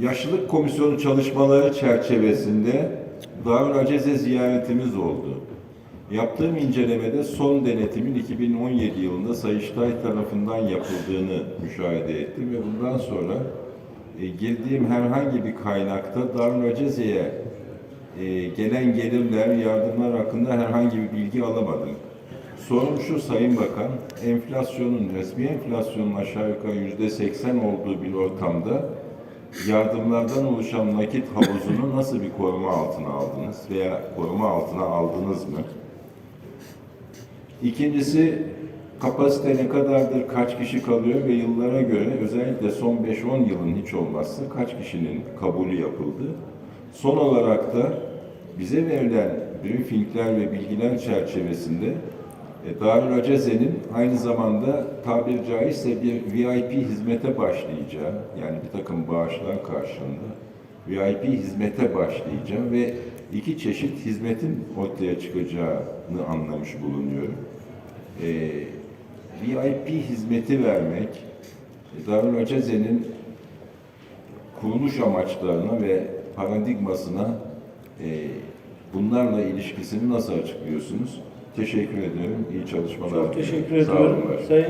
Yaşlılık Komisyonu çalışmaları çerçevesinde Darül Aceze ziyaretimiz oldu. Yaptığım incelemede son denetimin 2017 yılında Sayıştay tarafından yapıldığını müşahede ettim ve bundan sonra e, girdiğim herhangi bir kaynakta Darül Aceze'ye e, gelen gelirler, yardımlar hakkında herhangi bir bilgi alamadım. Sorum şu Sayın Bakan, enflasyonun, resmi enflasyonun aşağı yukarı yüzde seksen olduğu bir ortamda yardımlardan oluşan nakit havuzunu nasıl bir koruma altına aldınız veya koruma altına aldınız mı? İkincisi, kapasite ne kadardır, kaç kişi kalıyor ve yıllara göre özellikle son 5-10 yılın hiç olmazsa kaç kişinin kabulü yapıldı? Son olarak da bize verilen briefingler ve bilgiler çerçevesinde e, Darül Aceze'nin aynı zamanda tabir caizse bir VIP hizmete başlayacağı, yani bir takım bağışlar karşılığında VIP hizmete başlayacağı ve iki çeşit hizmetin ortaya çıkacağını anlamış bulunuyorum. E, VIP hizmeti vermek, e, Darül Aceze'nin kuruluş amaçlarına ve paradigmasına e, bunlarla ilişkisini nasıl açıklıyorsunuz? Teşekkür ediyorum. İyi çalışmalar. Çok teşekkür ediyorum. Sayın